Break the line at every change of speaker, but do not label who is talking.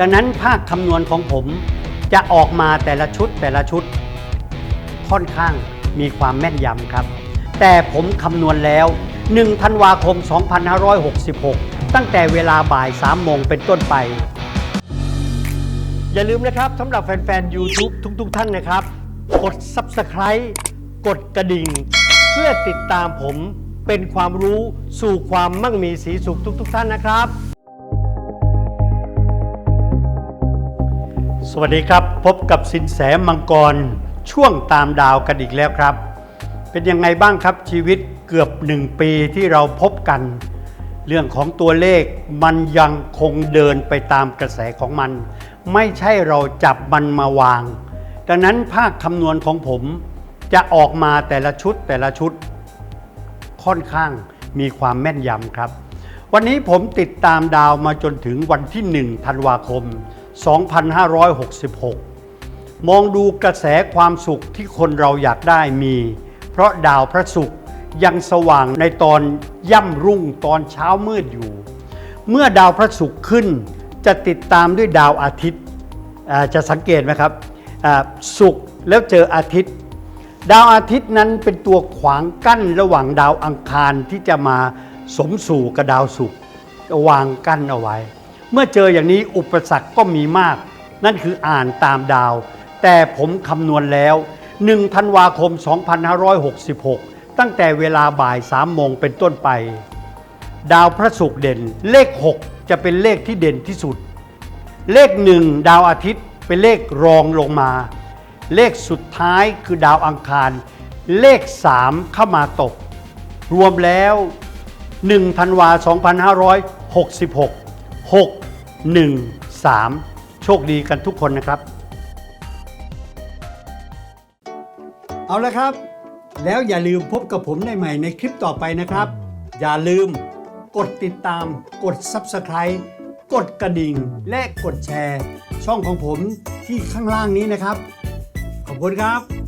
ดังนั้นภาคคำนวณของผมจะออกมาแต่ละชุดแต่ละชุด ค่อนข้างมีความแม่นยำครับ แต่ผมคำนวณแล้ว1ธันวาคม 2566 ตั้งแต่เวลาบ่าย 3 โมงเป็นต้นไป อย่าลืมนะครับสำหรับแฟนๆ YouTube ทุกๆ ท่านนะครับ กด Subscribe กดกระดิ่ง เพื่อติดตามผมเป็นความรู้สู่ความมั่งมีสีสุขทุกๆ ท่านนะครับ สวัสดีครับ พบกับสินแสมังกรช่วงตามดาวกันอีกแล้วครับ เป็นยังไงบ้างครับชีวิตเกือบหนึ่งปีที่เราพบกัน เรื่องของตัวเลขมันยังคงเดินไปตามกระแสของมัน ไม่ใช่เราจับมันมาวาง ดังนั้นภาคคำนวณของผมจะออกมาแต่ละชุดแต่ละชุด ค่อนข้างมีความแม่นยำครับ วันนี้ผมติดตามดาวมาจนถึงวันที่1ธันวาคม 2566 มองดูกระแสความสุขที่คนเราอยากได้มี เพราะดาวพระศุกร์ยังสว่างในตอนย่ำรุ่งตอนเช้ามืดอยู่ เมื่อดาวพระศุกร์ขึ้นจะติดตามด้วยดาวอาทิตย์จะสังเกตไหมครับศุกร์แล้วเจออาทิตย์ ดาวอาทิตย์นั้นเป็นตัวขวางกั้นระหว่างดาวอังคารที่จะมาสมสู่กับดาวศุกร์วางกั้นเอาไว้ เมื่อเจออย่างนี้อุปสรรคก็มีมาก นั่นคืออ่านตามดาว แต่ผมคำนวณแล้ว1ธันวาคม 2566 ตั้งแต่เวลาบ่าย3โมงเป็นต้นไป ดาวพระศุกร์เด่น เลข 6 จะเป็นเลขที่เด่นที่สุด เลขหนึ่งดาวอาทิตย์เป็นเลขรองลงมา เลขสุดท้ายคือดาวอังคาร เลข 3 เข้ามาตก รวมแล้ว1ธันวา 2566 6 1 3 โชคดีกันทุกคนนะครับ เอาละครับ แล้วอย่าลืมพบกับผมได้ใหม่ในคลิปต่อไปนะครับ อย่าลืมกดติดตาม กด Subscribe กดกระดิ่ง และกดแชร์ ช่องของผมที่ข้างล่างนี้นะครับ ขอบคุณครับ